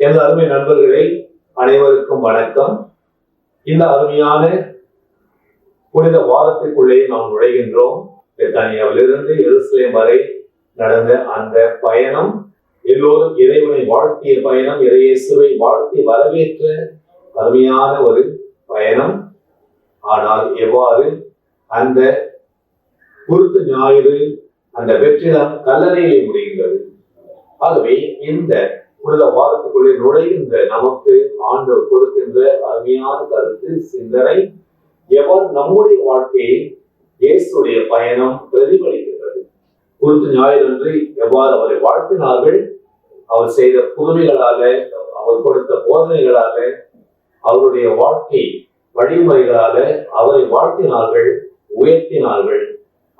எனது அருமை நண்பர்களே அனைவருக்கும் வணக்கம். இந்த அருமையான புனித வாரத்துக்குள்ளே நாம் நுழைகின்றோம். பெத்தானியாவிலிருந்து எருசலேம் வரை நடந்த அந்த பயணம் எல்லோரும் இறைவனை வாழ்த்திய பயணம் இறையேசுவை வாழ்த்தி வரவேற்ற அருமையான ஒரு பயணம். ஆனால் எவ்வாறு அந்த குருத்து ஞாயிறு அந்த வெற்றிடம் கல்லறையிலே முடிகின்றது? ஆகவே இந்த உள்ள வாரத்துக்குள்ளே நுழைகின்ற நமக்கு ஆண்டவர் கொடுக்கின்ற அருமையான கருத்து சிந்தனை எவ்வாறு நம்முடைய வாழ்க்கையை இயேசுடைய பயணம் பிரதிபலிக்கின்றது. குருத்து ஞாயிறன்று எவ்வாறு அவரை வாழ்த்தினார்கள்? அவர் செய்த புதுமைகளால அவர் கொடுத்த போதனைகளால அவருடைய வாழ்க்கை வழிமுறைகளால அவரை வாழ்த்தினார்கள் உயர்த்தினார்கள்.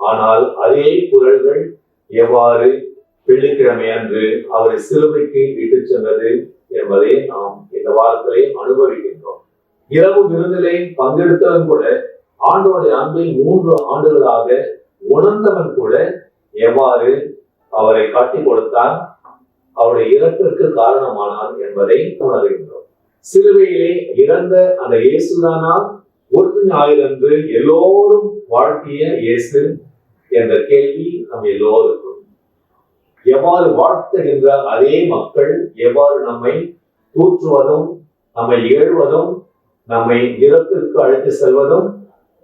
ஆனால் அதே குரல்கள் எவ்வாறு வெள்ளிக்கிழமை அன்று அவரை சிலுவைக்கு இட்டுச் சென்றது என்பதை நாம் இந்த வாரத்திலே அனுபவிக்கின்றோம். இரவு விருந்திலே பங்கெடுத்தவன் கூட ஆண்டோடைய அன்பை மூன்று ஆண்டுகளாக உணர்ந்தவன் கூட எவ்வாறு அவரை காட்டி கொடுத்தான் அவருடைய இறப்பிற்கு காரணமானார் என்பதை உணர்கின்றோம். சிலுவையிலே இறந்த அந்த இயேசுதானால் ஒரு ஞாயிறன்று எல்லோரும் வாழ்த்திய இயேசு என்ற கேள்வி நம் எல்லோருக்கும் எவ்வாறு வாழ்த்துகின்ற அதே மக்கள் எவ்வாறு நம்மை தூற்றுவதும் நம்மை ஏழுவதும் நம்மை இறப்பிற்கு அழைத்து செல்வதும்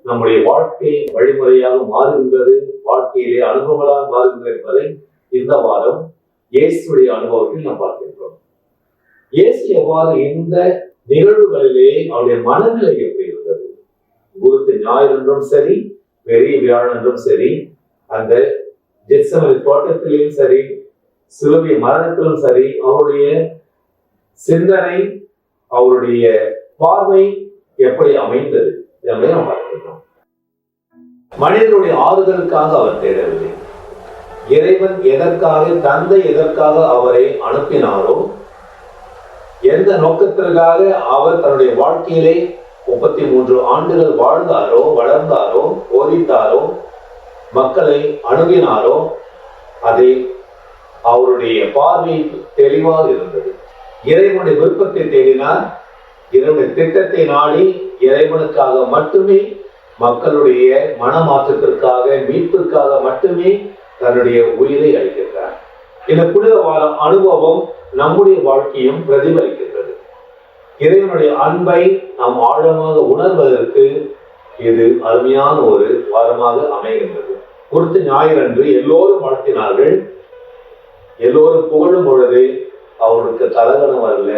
நம்முடைய வாழ்க்கை வழிமுறையாக மாறுகின்றது வாழ்க்கையிலே அனுபவங்களாக மாறுகின்றது என்பதை இந்த வாரம் இயேசுடைய அனுபவத்தில் நாம் பார்க்கின்றோம். இயேசு எவ்வாறு இந்த நிகழ்வுகளிலே அவருடைய மனநிலை எப்படி இருந்தது? குருத்து ஞாயிறன்றும் சரி பெரிய வியாழன்றும் சரி அந்த ஜெத்சமதி தோட்டத்திலும் சரி சிலுவை மரணத்திலும் சரி அவருடைய சிந்தனை அவருடைய பார்வை எப்படி அமைந்தது? என்பதை நாம் பார்க்கிறோம் மனிதனுடைய ஆறுதலுக்காக அவர் தேடவில்லை. இறைவன் எதற்காக தந்தை எதற்காக அவரை அனுப்பினாரோ எந்த நோக்கத்திற்காக அவர் தன்னுடைய வாழ்க்கையிலே முப்பத்தி மூன்று ஆண்டுகள் வாழ்ந்தாரோ வளர்ந்தாரோ போதித்தாரோ மக்களை அணுகினாரோ அதை அவருடைய பார்வை தெளிவாக இருந்தது. இறைவனுடைய விருப்பத்தை தேடினார் இறைவனுடைய திட்டத்தை நாடி இறைவனுக்காக மட்டுமே மக்களுடைய மனமாற்றத்திற்காக மீட்பிற்காக மட்டுமே தன்னுடைய உயிரை அளிக்கின்றார். இந்த புனித வாரம் அனுபவம் நம்முடைய வாழ்க்கையும் பிரதிபலிக்கின்றது. இறைவனுடைய அன்பை நாம் ஆழமாக உணர்வதற்கு இது அருமையான ஒரு வாரமாக அமைகின்றது. கொடுத்து ஞாயிறன்று எல்லோரும் வளர்த்தினார்கள் எல்லோரும் புகழும் பொழுது அவருக்கு கலகலம் வரல.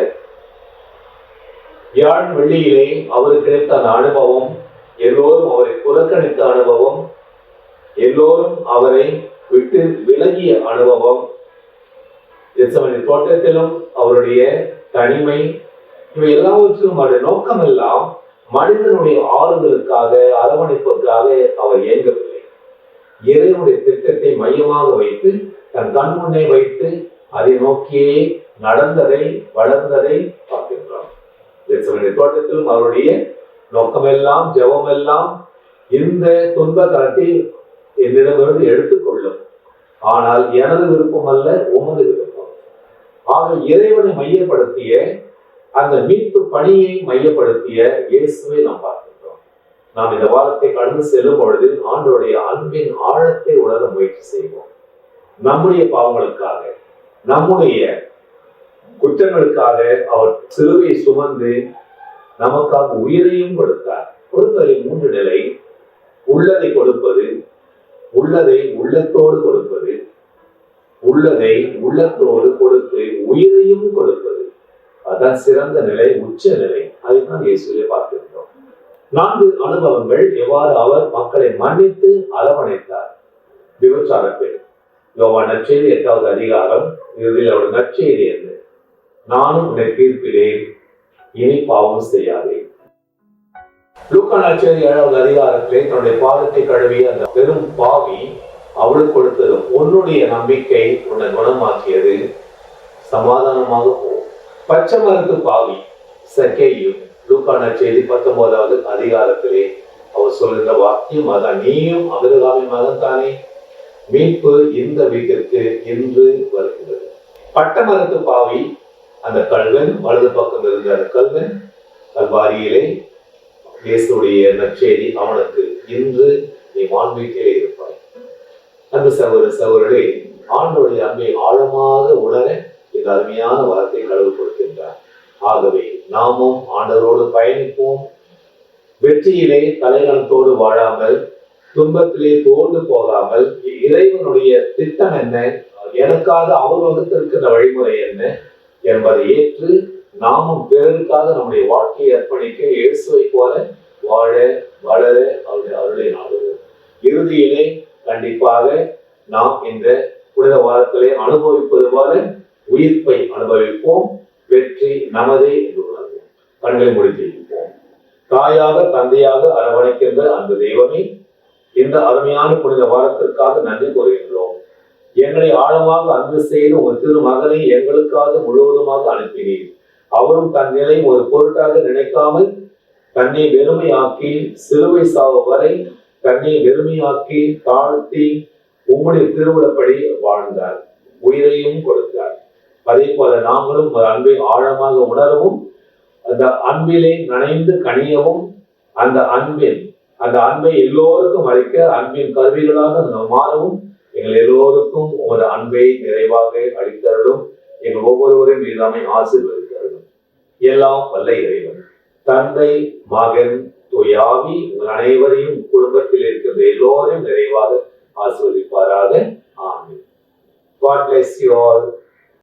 யாழ் வெள்ளியிலே அவருக்கு கிடைத்த அந்த அனுபவம் எல்லோரும் அவரை புறக்கணித்த அனுபவம் எல்லோரும் அவரை விட்டு விலகிய அனுபவம். எச்சமணி தோட்டத்திலும் அவருடைய தனிமை இவை எல்லாவற்றிலும் அவருடைய நோக்கம் எல்லாம் மனிதனுடைய ஆறுதலுக்காக அரவணைப்புக்காக அவர் இயங்கவில்லை. இறைவனுடைய திட்டத்தை மையமாக வைத்து தன் கண் முன்னே வைத்து அதை நோக்கியே நடந்ததை வளர்ந்ததை பார்க்கின்றான். தோட்டத்திலும் அவருடைய நோக்கமெல்லாம் ஜபமெல்லாம் இந்த துன்ப காலத்தை என்னிடமிருந்து எடுத்துக்கொள்ளும். ஆனால் எனது விருப்பம் அல்ல உமது விருப்பம். ஆக இறைவனை மையப்படுத்திய அந்த மீட்பு பணியை மையப்படுத்திய இயேசுவை நாம் பார்க்கின்றோம் நாம் இந்த வாரத்தை கடந்து செல்லும் பொழுது ஆண்டோடைய அன்பின் ஆழத்தை உணர முயற்சி செய்வோம். நம்முடைய பாவங்களுக்காக நம்முடைய குற்றங்களுக்காக அவர் சிலுவை சுமந்து நமக்காக உயிரையும் கொடுத்தார். கொடுத்ததில் மூன்று நிலை உள்ளதை கொடுப்பது உள்ளதை உள்ளத்தோடு கொடுப்பது உள்ளதை உள்ளத்தோடு கொடுத்து உயிரையும் கொடுப்பது. அதான் சிறந்த நிலை உச்ச நிலை. அதுதான் இயேசுவை பார்த்திருந்தோம் நான்கு அனுபவங்கள் எவ்வாறு அவர் மக்களை மன்னித்து அரவணைத்தார்? விபச்சார பெண் யோவா நற்செய்தி எட்டாவது அதிகாரம். இறுதியில் அவருடைய நற்செய்தி என்று நானும் உன்னை தீர்ப்பிலேன் இனி பாவம் செய்யாதே. லூக்கா நற்செய்தி ஏழாவது அதிகாரத்தில் தன்னுடைய பாதத்தை கழுவிய அந்த பெரும் பாவி அவளுக்கு கொடுத்தது உன்னுடைய நம்பிக்கை உன்னை குணமாக்கியது. சமாதானமாக போ. பச்சை மருந்து பாவி சக்கேயும் லூக்கான செய்தி பத்தொன்பதாவது அதிகாரத்திலே அவர் சொல்கின்ற வாக்கியம் அதான் நீயும் அபிரகாமி மகன் தானே மீட்பு இந்த வீட்டிற்கு இன்று வருகிறது. பட்டமரத்து பாவி அந்த கல்வன் வலது பக்கம் இருந்த அந்த கல்வன் கல்வாரியிலே இயேசுடைய நற்செய்தி அவனுக்கு இன்று நீ வான்வீட்டிலே இருப்பாய். அந்த சகோதர சகோதரே ஆண்டோடைய அன்பை ஆழமாக உணர இந்த அருமையான வார்த்தை கடவுள் கொடுக்கின்றார். ஆகவே நாமும் ஆண்டவரோடு பயணிப்போம். வெற்றியிலே தலைகணத்தோடு வாழாமல் துன்பத்திலே தோண்டு போகாமல் இறைவனுடைய திட்டம் என்ன? எனக்காக அவர் வகுத்திருக்கின்ற வழிமுறை என்ன? என்பதை ஏற்று நாமும் பிறருக்காக நம்முடைய வாழ்க்கையை அர்ப்பணிக்க இயேசுவை போல வாழ வளர அவருடைய அருளை நாடுவோம். இறுதியிலே கண்டிப்பாக நாம் இந்த புனித வாரத்திலே அனுபவிப்பது போல உயிர்ப்பை அனுபவிப்போம். வெற்றி நமதே என்று உணர்வோம் கண்களை முடித்திருப்போம் தாயாக தந்தையாக அரவணைக்கின்ற அந்த தெய்வமே இந்த அருமையான புனித வாரத்திற்காக நன்றி கூறுகின்றோம். எங்களை ஆழமாக அன்பு செய்து உங்கள் திருமகனை எங்களுக்காக முழுவதுமாக அனுப்பினீர். அவரும் தன் நிலை ஒரு பொருட்டாக நினைக்காமல் தன்னை வெறுமையாக்கி சிலுவை சாவு வரை தன்னை வெறுமையாக்கி தாழ்த்தி உம்முடைய திருவிழப்படி வாழ்ந்தார். உயிரையும் கொடுத்தார். அதே போல நாங்களும் ஒரு அன்பை ஆழமாக உணரவும் அந்த அன்பிலே நனைந்து கனியவும் அந்த அன்பின் அந்த அன்பை எல்லோருக்கும் அளிக்க அன்பின் கருவிகளாக மாறவும் எங்கள் எல்லோருக்கும் ஒரு அன்பை நிறைவாக அளித்தருளும். எங்கள் ஒவ்வொருவரின் எல்லாமே ஆசீர்வதித்தருளும். எல்லாம் வல்ல இறைவன். தந்தை மகன் துயாவி உங்கள் அனைவரையும் குடும்பத்தில் இருக்கின்ற எல்லோரையும் நிறைவாக ஆசிர்வதிப்பாராக. ஆமென். God bless you all.